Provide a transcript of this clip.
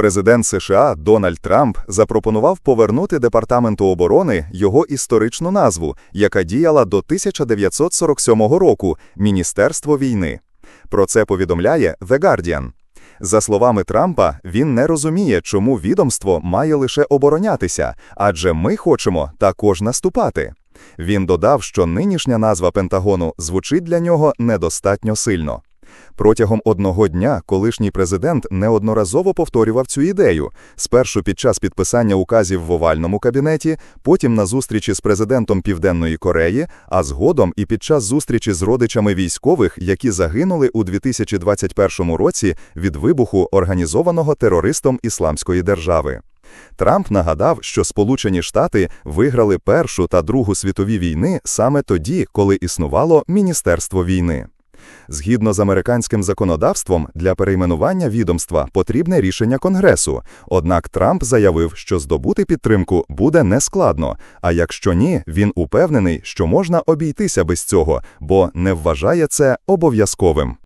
Президент США Дональд Трамп запропонував повернути Департаменту оборони його історичну назву, яка діяла до 1947 року Міністерство війни. Про це повідомляє The Guardian. За словами Трампа, він не розуміє, чому відомство має лише оборонятися, адже ми хочемо також наступати. Він додав, що нинішня назва Пентагону звучить для нього недостатньо сильно. Протягом одного дня колишній президент неодноразово повторював цю ідею, спершу під час підписання указів в овальному кабінеті, потім на зустрічі з президентом Південної Кореї, а згодом і під час зустрічі з родичами військових, які загинули у 2021 році від вибуху організованого терористом Ісламської держави. Трамп нагадав, що Сполучені Штати виграли Першу та Другу світові війни саме тоді, коли існувало Міністерство війни. Згідно з американським законодавством, для перейменування відомства потрібне рішення Конгресу. Однак Трамп заявив, що здобути підтримку буде нескладно. А якщо ні, він упевнений, що можна обійтися без цього, бо не вважає це обов'язковим.